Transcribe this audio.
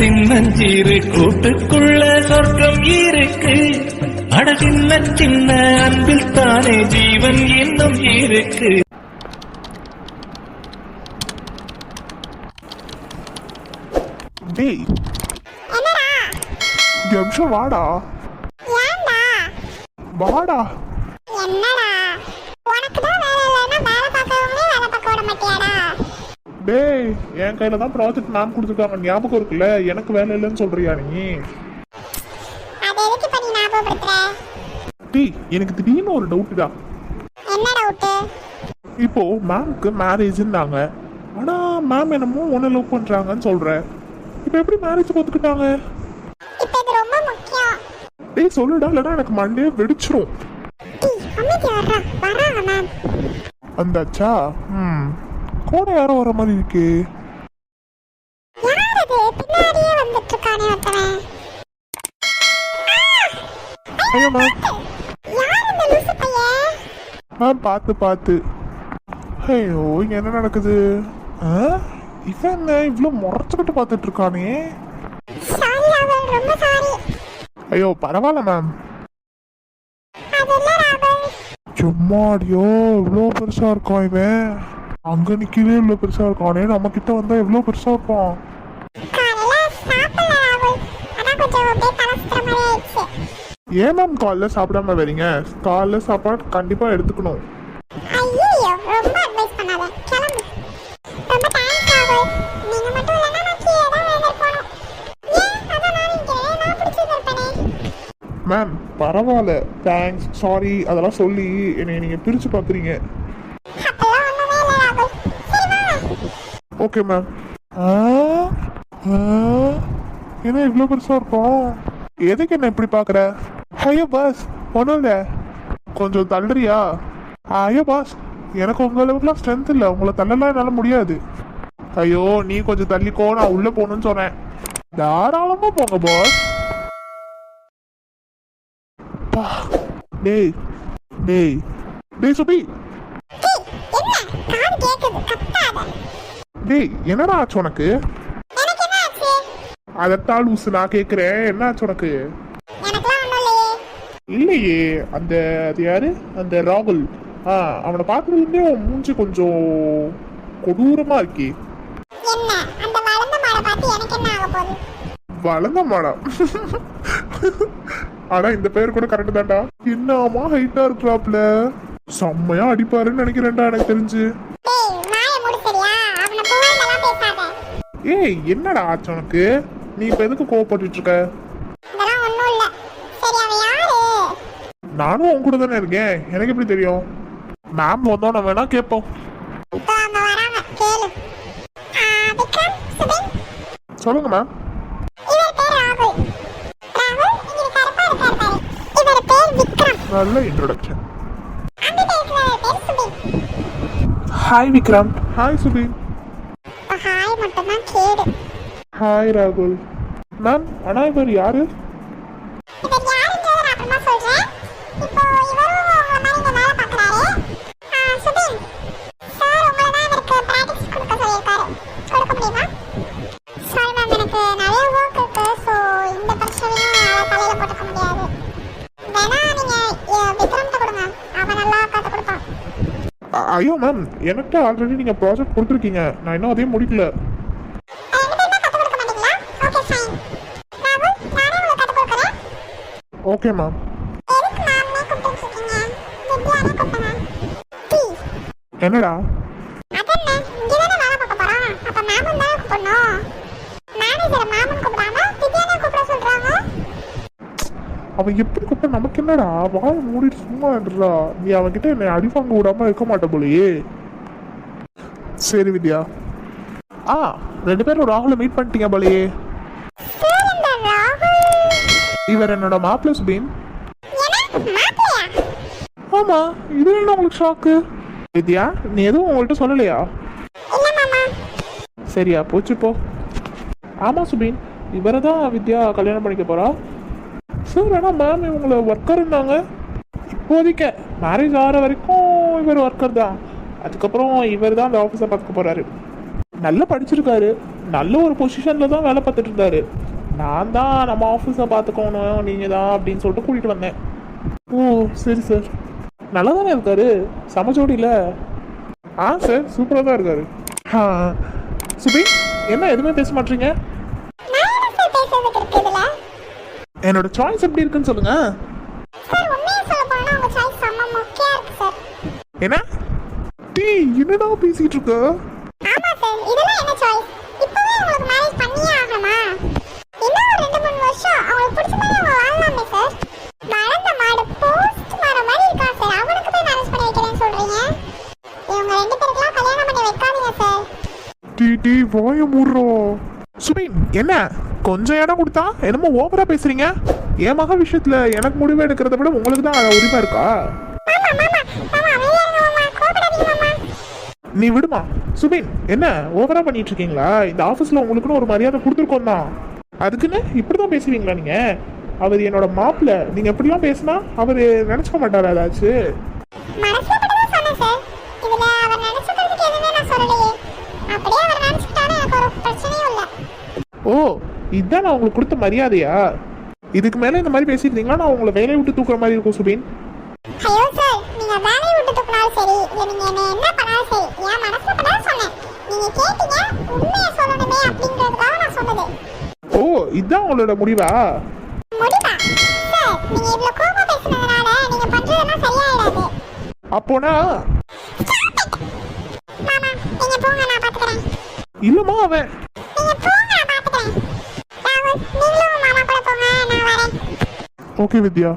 சின்னஞ்சிறு கூட்டுக்குள்ள சொர்க்கம் இருக்கு. அட சின்ன சின்ன அன்பில் தானே ஜீவன் இன்னும் இருக்கு. டேய். நிமிஷம் வாடா. வாடா. என்னடா உனக்கு தான் வேலை இல்லைன்னா வேலை பார்க்கறவங்களே வேலை பார்க்க விட மாட்டியாடா டேய் என் கையில தான் ப்ராஜெக்ட் மேம் கொடுத்துருக்காங்க. ஞாபகம் இருக்குல்ல? எனக்கு வேலை இல்லைன்னு சொல்றியா நீ? டேய் எனக்கு திடீர்னு ஒரு டவுட் தான் என்ன டவுட்டு இப்போ மேம்க்கு மேரேஜ்னாங்க ஆனா மேம் என்னமோ ஒன்னு லவ் பண்றாங்கன்னு சொல்ற. இப்போ எப்படி மேரேஜ் ஒத்துக்கிட்டாங்க டேய் சொல்லுடா இல்லைன்னா எனக்கு மண்டே வெடிச்சிரும். மேம் வந்தாச்சா? ம். கூட யாரோ வர மாதிரி இருக்கு. ஐயோ மேம் பார்த்து பார்த்து. ஐயோ இங்க என்ன நடக்குது? இவன் என்ன? இவ்வளோ முறைச்சுக்கிட்டு பார்த்துட்டு இருக்கானே ஐயோ பரவாயில்ல மேம் சும்மாடியோ இவ்வளோ பெருசா இருக்கான் இவன். அங்க நிக்கவே இவ்வளோ பெருசா இருக்கானே நம்ம கிட்ட வந்தா எவ்வளோ பெருசா இருப்பான்? ஏன் மேம் காலைல சாப்பிடாம வரீங்க? காலைல சாப்பாடு கண்டிப்பா எடுத்துக்கணும். மேம் பரவாயில்ல. தேங்க்ஸ் சாரி அதெல்லாம் சொல்லி என்னை நீங்க பிரிச்சு பாக்குறீங்க அப்பெல்லாம் ஒண்ணுமே இல்லை ராகுல் சரி வா ஓகே மேம் என்ன இவ்வளோ பெருசா இருக்கும் எதுக்கு என்ன இப்படி பாக்குற? ஐயோ பாஸ் ஒன்றும் இல்லை. கொஞ்சம் தள்ளுறியா? ஐயோ பாஸ் எனக்கு உங்க அளவுக்குலாம் ஸ்ட்ரென்த் இல்லை. உங்களை தள்ளலாம் என்னால் முடியாது. ஐயோ நீ கொஞ்சம் தள்ளிக்கோ. நான் உள்ள போகணும்னு சொன்னேன். தாராளமா போங்க பாஸ். டேய். டேய். டேய் சுபி. என்ன? காது கேக்குது. கத்தாத. டேய் என்னடா ஆச்சு உனக்கு? அதத்தான் லூசு நான் கேட்குறேன் என்ன ஆச்சு உனக்கு? இல்லையே. அந்த அது யாரு? அந்த ராகுல். ஆ அவனை பார்க்கறதுலேருந்தே உன் மூஞ்சி கொஞ்சம் கொடூரமா இருக்கே. வளர்ந்த மாடை பார்த்து எனக்கு என்ன ஆக போகுது? வளர்ந்த மாடா? ஆனா இந்த பேர் கூட கரெக்ட் தான்டா. என்னமா ஹைட்டா இருக்கிறாப்ல செம்மையா அடிப்பாருன்னு நினைக்கிறேன்டா எனக்கு தெரிஞ்சு. ஏய் என்னடா ஆச்சு உனக்கு? நீ இப்ப எதுக்கு கோவப்பட்டுட்டு இருக்க நானும் உன் கூட தானே இருக்கேன். எனக்கு எப்படி தெரியும்? மேம் வந்தோம் வேணா கேட்போம். சுபின். சொல்லுங்க மேம் நல்ல introduction Subin. Hi Vikram. Hi Subi இப்போ ஹாய் மட்டும்தான் கேடு. ஹாய் ராகுல் மேம் அண்ணா இவர் யாரு? இவர் யாருன்றதை நான் அப்புறமா சொல்றேன். இப்போ இவரும் உங்களை மாதிரி இங்க வேலை திவ்யானே கூப்பிட சொல்றாங்க அவன் எப்படி கூப்பிட்டா நமக்கு என்னடா வாய மூடிட்டு சும்மா இருடா நீ அவன்கிட்ட என்னை அடி வாங்க விடாம இருக்க மாட்ட போலயே சரி வித்யா ஆ ரெண்டு பேரும் ராகுல மீட் பண்ணிட்டீங்க போலயே இவர் என்னோட மாப்பிள்ள சுபீன். ஆமா இது என்ன உங்களுக்கு ஷாக்கு வித்யா நீ எதுவும் உங்கள்கிட்ட சொல்லலையா? சரியா போச்சு போ. ஆமா சுபீன். இவரை தான் வித்யா கல்யாணம் பண்ணிக்க போறா. சார் ஆனால் மேம் இவங்கள இருந்தாங்க இப்போதைக்கு மேரேஜ் ஆகிற வரைக்கும் இவர் ஒர்க்கர் தான். அதுக்கப்புறம் இவர் தான் அந்த ஆஃபீஸை பார்த்துக்க போறாரு. நல்லா படிச்சிருக்காரு. நல்ல ஒரு பொசிஷன்ல தான் வேலை பார்த்துட்டு இருந்தாரு. நான் தான் நம்ம ஆஃபீஸை பார்த்துக்கணும். நீங்க தான் அப்படின்னு சொல்லிட்டு கூட்டிட்டு வந்தேன். ஓ சரி சார் நல்லா தானே இருக்காரு சமச்சோடியில் ஆ சார் சூப்பராக தான் இருக்காரு. ஆ சுபி என்ன எதுவுமே பேச மாட்டீங்க? என்னோட சாய்ஸ் எப்படி இருக்குன்னு சொல்லுங்க. என்ன? டீ என்னடா பேசிட்டு இருக்க ஆமா சார் இதெல்லாம் என்ன சாய்ஸ் இப்பவே உங்களுக்கு மேரேஜ் பண்ணியே ஆகணுமா இன்னும் ஒரு ரெண்டு மூணு வருஷம் அவங்களுக்கு பிடிச்ச மாதிரி அவங்க வாழலாமே சார் வளர்ந்த மாடு போஸ்ட் மரம் மாதிரி இருக்கான் சார் அவனுக்கு போய் மேரேஜ் பண்ணி வைக்கிறேன்னு சொல்றீங்க இவங்க ரெண்டு பேருக்குலாம் கல்யாணம் பண்ணி வைக்காதீங்க சார் டீ வாய மூடுறோம் சுபின் என்ன? கொஞ்சம் இடம் கொடுத்தா? என்னமோ ஓவரா பேசுறீங்க? என் மக விஷயத்துல எனக்கு முடிவு எடுக்கிறத விட உங்களுக்கு தான் உரிமை இருக்கா? நீ விடுமா? சுபின் என்ன? ஓவரா பண்ணிட்டு இருக்கீங்களா? இந்த ஆபீஸ்ல உங்களுக்குன்னு ஒரு மரியாதை கொடுத்துருக்கோம் தான். அதுக்குன்னு இப்படிதான் பேசுவீங்களா நீங்க? அவர் என்னோட மாப்பிள்ள. நீங்க எப்படிலாம் பேசினா அவர் நினைச்சுக்க மாட்டாரா ஏதாச்சும் மனசுல பட்டதான் சொன்னேன் சார் இதுல அவர் நினைச்சுக்கிறதுக்கு எதுவுமே நான் சொல்லலையே அப்படியே அவர் நினைச்சுக்கிட்டாலும் எனக்கு ஒரு பிரச்சனையும் இல்லை ஓ இதுதான் நான் உங்களுக்கு கொடுத்த மரியாதையா? இதுக்கு மேல இந்த மாதிரி பேசியிருந்தீங்களா? நான் உங்களை வேலையை விட்டு தூக்குற மாதிரி இருக்கும் சுபின். ஐயோ சார் நீங்க வேலையை விட்டு தூக்கினாலும் சரி இல்ல நீங்க என்ன என்ன பண்ணாலும் சரி என் மனசுல பட்டதான் சொன்னேன். நீங்க கேட்டீங்க உண்மையை சொல்லணுமே அப்படிங்கிறதுக்காக நான் சொன்னது. ஓ இதுதான் உங்களோட முடிவா? முடிவா? சார் நீங்க இவ்வளவு கோபம் பேசுனதுனால நீங்க பண்றதெல்லாம் சரியாயிடாது. அப்போனா? மாமா நீங்க போங்க நான் பாத்துக்கிறேன். இல்லம்மா அவன் நீங்க போங்க நான் பாத்துக்கிறேன் ராகுல் நீங்களும் மாமா கூட போங்க நான் வரேன் ஓகே வித்யா